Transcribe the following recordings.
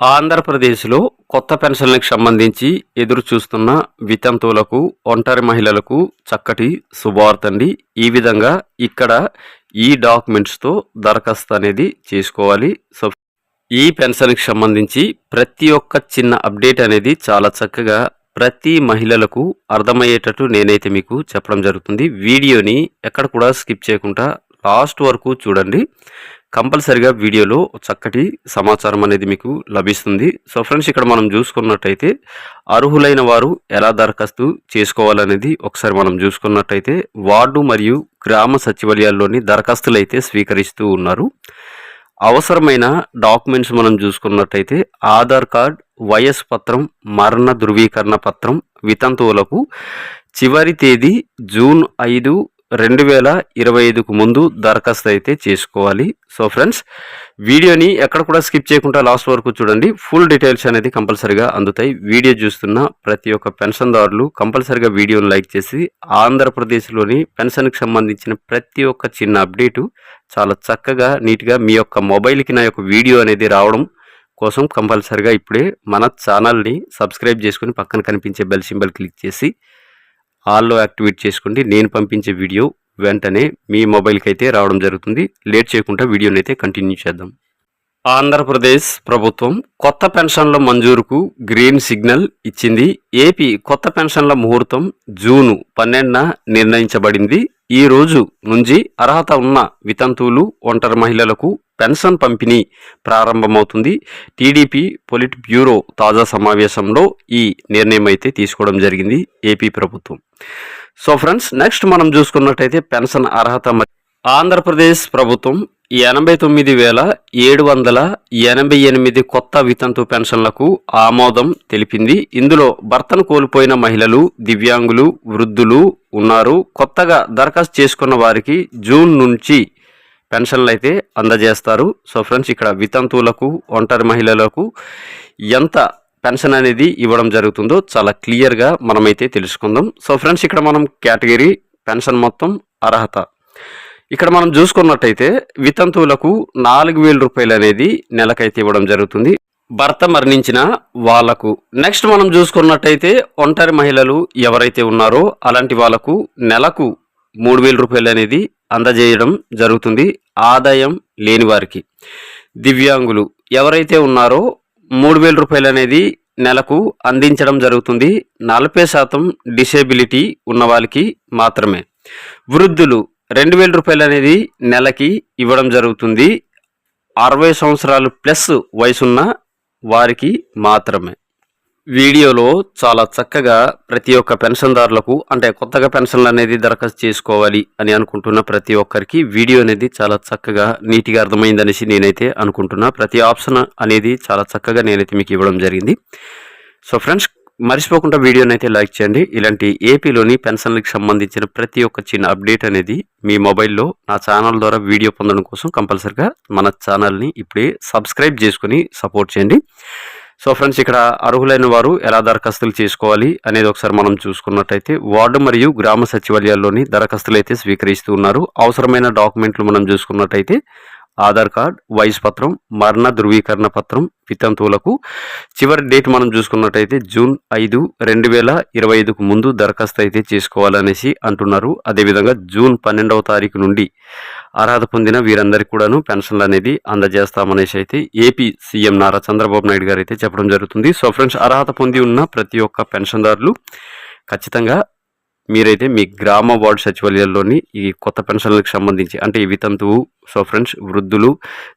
ఆంధ్రప్రదేశ్లో కొత్త పెన్షన్లకు సంబంధించి ఎదురు చూస్తున్న వితంతువులకు ఒంటరి మహిళలకు చక్కటి శుభవార్త అండి ఈ విధంగా ఇక్కడ ఈ డాక్యుమెంట్స్తో దరఖాస్తు అనేది చేసుకోవాలి. సో ఈ పెన్షన్కి సంబంధించి ప్రతి ఒక్క చిన్న అప్డేట్ అనేది చాలా చక్కగా ప్రతి మహిళలకు అర్థమయ్యేటట్టు నేనైతే మీకు చెప్పడం జరుగుతుంది. వీడియోని ఎక్కడ కూడా స్కిప్ చేయకుండా లాస్ట్ వరకు చూడండి. కంపల్సరిగా వీడియోలో చక్కటి సమాచారం అనేది మీకు లభిస్తుంది. సో ఫ్రెండ్స్ ఇక్కడ మనం చూసుకున్నట్టయితే అర్హులైన వారు ఎలా దరఖాస్తు చేసుకోవాలనేది ఒకసారి మనం చూసుకున్నట్టయితే వార్డు మరియు గ్రామ సచివాలయాల్లోని దరఖాస్తులు అయితే స్వీకరిస్తూ ఉన్నారు. అవసరమైన డాక్యుమెంట్స్ మనం చూసుకున్నట్టయితే ఆధార్ కార్డ్ వయస్ పత్రం మరణ ధృవీకరణ పత్రం వితంతువులకు చివరి తేదీ జూన్ ఐదు రెండు వేల ఇరవై ఐదుకు ముందు దరఖాస్తు అయితే చేసుకోవాలి. సో ఫ్రెండ్స్ వీడియోని ఎక్కడ కూడా స్కిప్ చేయకుండా లాస్ట్ వరకు చూడండి. ఫుల్ డీటెయిల్స్ అనేది కంపల్సరిగా అందుతాయి. వీడియో చూస్తున్న ప్రతి ఒక్క పెన్షన్దారులు కంపల్సరిగా వీడియోని లైక్ చేసి ఆంధ్రప్రదేశ్లోని పెన్షన్కి సంబంధించిన ప్రతి ఒక్క చిన్న అప్డేటు చాలా చక్కగా నీట్గా మీ యొక్క మొబైల్కి నా యొక్క వీడియో అనేది రావడం కోసం కంపల్సరిగా ఇప్పుడే మన ఛానల్ని సబ్స్క్రైబ్ చేసుకుని పక్కన కనిపించే బెల్ సింబల్ క్లిక్ చేసి ఆల్లో యాక్టివేట్ చేసుకోండి నేను పంపించే వీడియో వెంటనే మీ మొబైల్కి అయితే రావడం జరుగుతుంది. లేట్ చేయకుండా వీడియోని అయితే కంటిన్యూ చేద్దాం. ఆంధ్రప్రదేశ్ ప్రభుత్వం కొత్త పెన్షన్ల మంజూరుకు గ్రీన్ సిగ్నల్ ఇచ్చింది. ఏపీ కొత్త పెన్షన్ల ముహూర్తం జూను పన్నెండున నిర్ణయించబడింది. ఈ రోజు నుంచి అర్హత ఉన్న వితంతువులు ఒంటరి మహిళలకు పెన్షన్ పంపిణీ ప్రారంభమవుతుంది. టీడీపీ పొలిట్ బ్యూరో తాజా సమావేశంలో ఈ నిర్ణయం అయితే తీసుకోవడం జరిగింది ఏపీ ప్రభుత్వం. సో ఫ్రెండ్స్ నెక్స్ట్ మనం చూసుకున్నట్టయితే పెన్షన్ అర్హత ఆంధ్రప్రదేశ్ ప్రభుత్వం ఎనభై తొమ్మిది వేల ఏడు వందల ఎనభై ఎనిమిది కొత్త వితంతు పెన్షన్లకు ఆమోదం తెలిపింది. ఇందులో భర్తను కోల్పోయిన మహిళలు దివ్యాంగులు వృద్ధులు ఉన్నారు. కొత్తగా దరఖాస్తు చేసుకున్న వారికి జూన్ నుంచి పెన్షన్లు అయితే అందజేస్తారు. సో ఫ్రెండ్స్ ఇక్కడ వితంతువులకు ఒంటరి మహిళలకు ఎంత పెన్షన్ అనేది ఇవ్వడం జరుగుతుందో చాలా క్లియర్గా మనమైతే తెలుసుకుందాం. సో ఫ్రెండ్స్ ఇక్కడ మనం కేటగిరీ పెన్షన్ మొత్తం అర్హత ఇక్కడ మనం చూసుకున్నట్టయితే వితంతువులకు నాలుగు వేల రూపాయలు అనేది నెలకైతే ఇవ్వడం జరుగుతుంది. భర్త మరణించిన వాళ్ళకు నెక్స్ట్ మనం చూసుకున్నట్టయితే ఒంటరి మహిళలు ఎవరైతే ఉన్నారో అలాంటి వాళ్ళకు నెలకు మూడు వేల రూపాయలు అనేది అందజేయడం జరుగుతుంది. ఆదాయం లేని వారికి. దివ్యాంగులు ఎవరైతే ఉన్నారో మూడు వేల రూపాయలు అనేది నెలకు అందించడం జరుగుతుంది. నలభై శాతం డిసేబిలిటీ ఉన్న వాళ్ళకి మాత్రమే. వృద్ధులు రెండు వేల రూపాయలు అనేది నెలకి ఇవ్వడం జరుగుతుంది. అరవై సంవత్సరాలు ప్లస్ వయసున్న వారికి మాత్రమే. వీడియోలో చాలా చక్కగా ప్రతి ఒక్క పెన్షన్దారులకు అంటే కొత్తగా పెన్షన్లు అనేది దరఖాస్తు చేసుకోవాలి అని అనుకుంటున్న ప్రతి ఒక్కరికి వీడియో అనేది చాలా చక్కగా నీట్గా అర్థమైందనేసి నేనైతే అనుకుంటున్నా. ప్రతి ఆప్షన్ అనేది చాలా చక్కగా నేనైతే మీకు ఇవ్వడం జరిగింది. సో ఫ్రెండ్స్ మర్చిపోకుండా వీడియోని అయితే లైక్ చేయండి. ఇలాంటి ఏపీలోని పెన్షన్లకు సంబంధించిన ప్రతి ఒక్క చిన్న అప్డేట్ అనేది మీ మొబైల్లో నా ఛానల్ ద్వారా వీడియో పొందడం కోసం కంపల్సరిగా మన ఛానల్ని ఇప్పుడే సబ్స్క్రైబ్ చేసుకుని సపోర్ట్ చేయండి. సో ఫ్రెండ్స్ ఇక్కడ అర్హులైన వారు ఎలా దరఖాస్తులు చేసుకోవాలి అనేది ఒకసారి మనం చూసుకున్నట్టయితే వార్డు మరియు గ్రామ సచివాలయాల్లోని దరఖాస్తులు అయితే స్వీకరిస్తూ ఉన్నారు. అవసరమైన డాక్యుమెంట్లు మనం చూసుకున్నట్టయితే ఆధార్ కార్డ్ వయసు పత్రం మరణ ధృవీకరణ పత్రం వితంతువులకు. చివరి డేట్ మనం చూసుకున్నట్టయితే జూన్ ఐదు రెండు వేల ఇరవై ఐదుకు ముందు దరఖాస్తు అయితే చేసుకోవాలనేసి అంటున్నారు. అదేవిధంగా జూన్ పన్నెండవ తారీఖు నుండి అర్హత పొందిన వీరందరికీ కూడాను పెన్షన్లు అనేది అందజేస్తామనేసి అయితే ఏపీ సీఎం నారా చంద్రబాబు నాయుడు గారు అయితే చెప్పడం జరుగుతుంది. సో ఫ్రెండ్స్ అర్హత పొంది ఉన్న ప్రతి ఒక్క పెన్షన్దారులు ఖచ్చితంగా మీరైతే మీ గ్రామ వార్డు సచివాలయాల్లోని ఈ కొత్త పెన్షన్లకు సంబంధించి అంటే ఈ వితంతువు సో ఫ్రెండ్స్ వృద్ధులు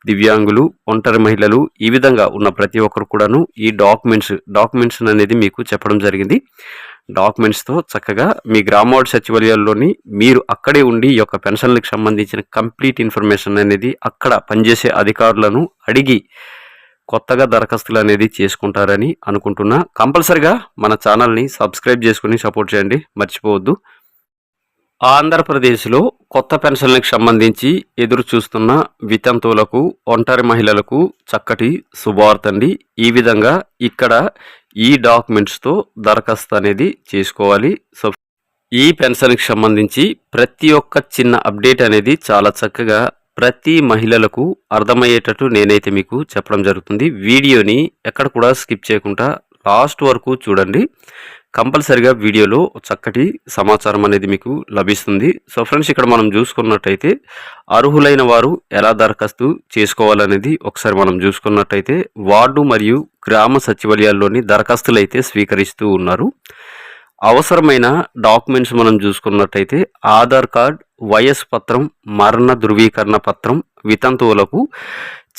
దివ్యాంగులు ఒంటరి మహిళలు ఈ విధంగా ఉన్న ప్రతి ఒక్కరు కూడాను ఈ డాక్యుమెంట్స్ డాక్యుమెంట్స్ అనేది మీకు చెప్పడం జరిగింది. డాక్యుమెంట్స్తో చక్కగా మీ గ్రామ వార్డు సచివాలయాల్లోని మీరు అక్కడే ఉండి ఈ యొక్క పెన్షన్లకు సంబంధించిన కంప్లీట్ ఇన్ఫర్మేషన్ అనేది అక్కడ పనిచేసే అధికారులను అడిగి కొత్తగా దరఖాస్తులు అనేది చేసుకుంటారని అనుకుంటున్నా. కంపల్సరిగా మన ఛానల్ని సబ్స్క్రైబ్ చేసుకుని సపోర్ట్ చేయండి. మర్చిపోవద్దు. ఆంధ్రప్రదేశ్లో కొత్త పెన్షన్లకు సంబంధించి ఎదురు చూస్తున్న వితంతువులకు ఒంటరి మహిళలకు చక్కటి శుభవార్త అండి ఈ విధంగా ఇక్కడ ఈ డాక్యుమెంట్స్తో దరఖాస్తు అనేది చేసుకోవాలి. సో ఈ పెన్షన్కి సంబంధించి ప్రతి ఒక్క చిన్న అప్డేట్ అనేది చాలా చక్కగా ప్రతి మహిళలకు అర్థమయ్యేటట్టు నేనైతే మీకు చెప్పడం జరుగుతుంది. వీడియోని ఎక్కడ కూడా స్కిప్ చేయకుండా లాస్ట్ వరకు చూడండి. కంపల్సరిగా వీడియోలో చక్కటి సమాచారం అనేది మీకు లభిస్తుంది. సో ఫ్రెండ్స్ ఇక్కడ మనం చూసుకున్నట్టయితే అర్హులైన వారు ఎలా దరఖాస్తు చేసుకోవాలనేది ఒకసారి మనం చూసుకున్నట్టయితే వార్డు మరియు గ్రామ సచివాలయాల్లోని దరఖాస్తులు అయితే స్వీకరిస్తూ ఉన్నారు. అవసరమైన డాక్యుమెంట్స్ మనం చూసుకున్నట్టయితే ఆధార్ కార్డ్ వయస్ పత్రం మరణ ధృవీకరణ పత్రం వితంతువులకు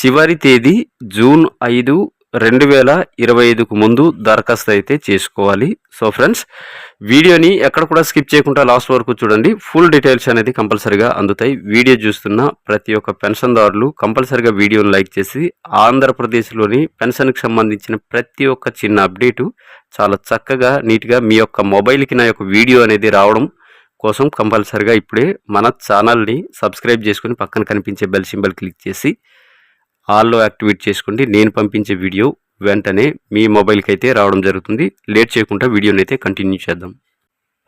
చివరి తేదీ జూన్ ఐదు రెండు వేల ఇరవై ఐదుకు ముందు దరఖాస్తు అయితే చేసుకోవాలి. సో ఫ్రెండ్స్ వీడియోని ఎక్కడ కూడా స్కిప్ చేయకుండా లాస్ట్ వరకు చూడండి. ఫుల్ డీటెయిల్స్ అనేది కంపల్సరిగా అందుతాయి. వీడియో చూస్తున్న ప్రతి ఒక్క పెన్షన్దారులు కంపల్సరిగా వీడియోని లైక్ చేసి ఆంధ్రప్రదేశ్లోని పెన్షన్కి సంబంధించిన ప్రతి ఒక్క చిన్న అప్డేటు చాలా చక్కగా నీట్గా మీ యొక్క మొబైల్కి నా యొక్క వీడియో అనేది రావడం కోసం కంపల్సరిగా ఇప్పుడే మన ఛానల్ని సబ్స్క్రైబ్ చేసుకుని పక్కన కనిపించే బెల్ సింబల్ క్లిక్ చేసి ఆల్లో యాక్టివేట్ చేసుకోండి నేను పంపించే వీడియో వెంటనే మీ మొబైల్కి అయితే రావడం జరుగుతుంది. లేట్ చేయకుండా వీడియోని అయితే కంటిన్యూ చేద్దాం.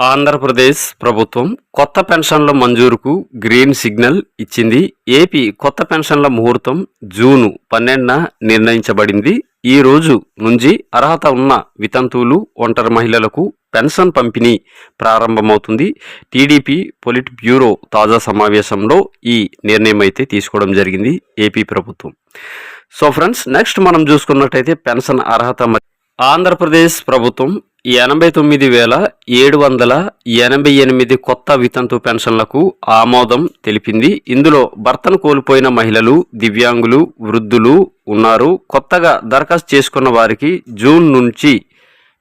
ఆంధ్రప్రదేశ్ ప్రభుత్వం కొత్త పెన్షన్ల మంజూరుకు గ్రీన్ సిగ్నల్ ఇచ్చింది. ఏపీ కొత్త పెన్షన్ల ముహూర్తం జూను పన్నెండున నిర్ణయించబడింది. ఈ రోజు నుంచి అర్హత ఉన్న వితంతువులు ఒంటరి మహిళలకు పెన్షన్ పంపిణీ ప్రారంభమవుతుంది. టీడీపీ పొలిట్ బ్యూరో తాజా సమావేశంలో ఈ నిర్ణయం అయితే తీసుకోవడం జరిగింది ఏపీ ప్రభుత్వం. సో ఫ్రెండ్స్ నెక్స్ట్ మనం చూసుకున్నట్టయితే పెన్షన్ అర్హత ఆంధ్రప్రదేశ్ ప్రభుత్వం ఎనభై తొమ్మిది వేల ఏడు వందల ఎనభై ఎనిమిది కొత్త వితంతు పెన్షన్లకు ఆమోదం తెలిపింది. ఇందులో భర్తను కోల్పోయిన మహిళలు దివ్యాంగులు వృద్ధులు ఉన్నారు. కొత్తగా దరఖాస్తు చేసుకున్న వారికి జూన్ నుంచి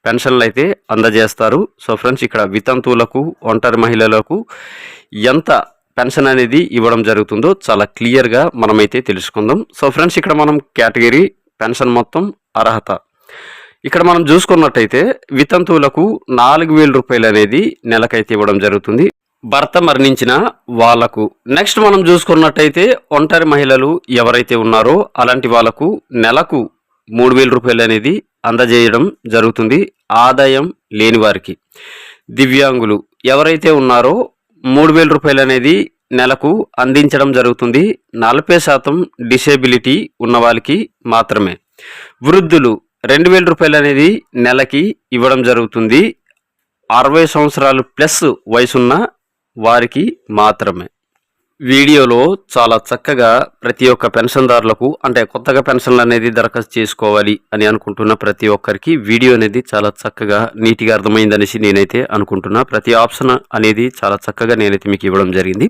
పెన్షన్లు అయితే అందజేస్తారు. సో ఫ్రెండ్స్ ఇక్కడ వితంతువులకు ఒంటరి మహిళలకు ఎంత పెన్షన్ అనేది ఇవ్వడం జరుగుతుందో చాలా క్లియర్గా మనమైతే తెలుసుకుందాం. సో ఫ్రెండ్స్ ఇక్కడ మనం కేటగిరీ పెన్షన్ మొత్తం అర్హత. ఇక్కడ మనం చూసుకున్నట్టయితే వితంతువులకు నాలుగు వేల రూపాయలు అనేది నెలకైతే ఇవ్వడం జరుగుతుంది. భర్త మరణించిన వాళ్ళకు నెక్స్ట్ మనం చూసుకున్నట్టయితే ఒంటరి మహిళలు ఎవరైతే ఉన్నారో అలాంటి వాళ్ళకు నెలకు మూడు వేల రూపాయలు అనేది అందజేయడం జరుగుతుంది. ఆదాయం లేని వారికి. దివ్యాంగులు ఎవరైతే ఉన్నారో మూడు వేల రూపాయలు అనేది నెలకు అందించడం జరుగుతుంది. నలభై శాతం డిసేబిలిటీ ఉన్న వాళ్ళకి మాత్రమే. వృద్ధులు రెండు వేల రూపాయలు అనేది నెలకి ఇవ్వడం జరుగుతుంది. అరవై సంవత్సరాలు ప్లస్ వయసున్న వారికి మాత్రమే. వీడియోలో చాలా చక్కగా ప్రతి ఒక్క పెన్షన్దారులకు అంటే కొత్తగా పెన్షన్లు అనేది దరఖాస్తు చేసుకోవాలి అని అనుకుంటున్న ప్రతి ఒక్కరికి వీడియో అనేది చాలా చక్కగా నీట్గా అర్థమైందనేసి నేనైతే అనుకుంటున్నా. ప్రతి ఆప్షన్ అనేది చాలా చక్కగా నేనైతే మీకు ఇవ్వడం జరిగింది.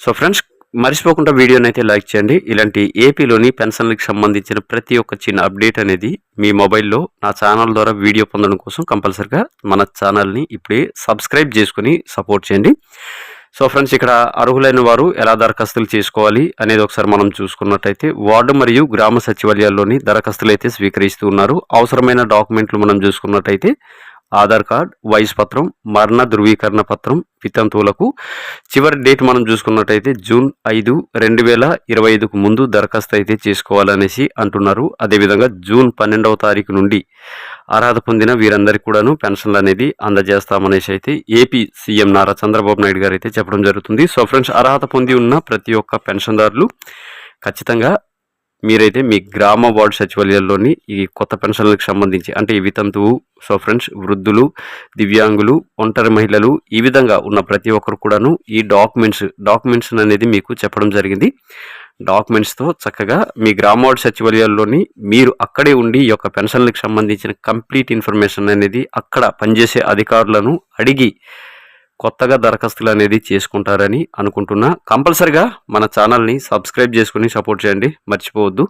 సో ఫ్రెండ్స్ మర్చిపోకుండా వీడియోని అయితే లైక్ చేయండి. ఇలాంటి ఏపీలోని పెన్షన్లకు సంబంధించిన ప్రతి ఒక్క చిన్న అప్డేట్ అనేది మీ మొబైల్లో నా ఛానల్ ద్వారా వీడియో పొందడం కోసం కంపల్సరిగా మన ఛానల్ని ఇప్పుడే సబ్స్క్రైబ్ చేసుకుని సపోర్ట్ చేయండి. సో ఫ్రెండ్స్ ఇక్కడ అర్హులైన వారు ఎలా దరఖాస్తులు చేసుకోవాలి అనేది ఒకసారి మనం చూసుకున్నట్టయితే వార్డు మరియు గ్రామ సచివాలయాల్లోని దరఖాస్తులు అయితే స్వీకరిస్తూ ఉన్నారు. అవసరమైన డాక్యుమెంట్లు మనం చూసుకున్నట్టయితే ఆధార్ కార్డ్ వయసు పత్రం మరణ ధృవీకరణ పత్రం వితంతువులకు. చివరి డేట్ మనం చూసుకున్నట్టయితే జూన్ ఐదు రెండు వేల ఇరవై ఐదుకు ముందు దరఖాస్తు అయితే చేసుకోవాలనేసి అంటున్నారు. అదేవిధంగా జూన్ పన్నెండవ తారీఖు నుండి అర్హత పొందిన వీరందరికీ కూడాను పెన్షన్లు అనేది అందజేస్తామనేసి అయితే ఏపీ సీఎం నారా చంద్రబాబు నాయుడు గారు అయితే చెప్పడం జరుగుతుంది. సో ఫ్రెండ్స్ అర్హత పొంది ఉన్న ప్రతి ఒక్క పెన్షన్దారులు ఖచ్చితంగా మీరైతే మీ గ్రామ వార్డు సచివాలయాల్లోని ఈ కొత్త పెన్షన్లకు సంబంధించి అంటే ఈ వితంతువు సో ఫ్రెండ్స్ వృద్ధులు దివ్యాంగులు ఒంటరి మహిళలు ఈ విధంగా ఉన్న ప్రతి ఒక్కరు కూడాను ఈ డాక్యుమెంట్స్ డాక్యుమెంట్స్ అనేది మీకు చెప్పడం జరిగింది. డాక్యుమెంట్స్తో చక్కగా మీ గ్రామ వార్డు సచివాలయాల్లోని మీరు అక్కడే ఉండి ఈ యొక్క పెన్షన్లకు సంబంధించిన కంప్లీట్ ఇన్ఫర్మేషన్ అనేది అక్కడ పనిచేసే అధికారులను అడిగి కొత్తగా దరఖాస్తులు అనేది చేసుకుంటారని అనుకుంటున్నా. కంపల్సరిగా మన ఛానల్ని సబ్స్క్రైబ్ చేసుకుని సపోర్ట్ చేయండి. మర్చిపోవద్దు.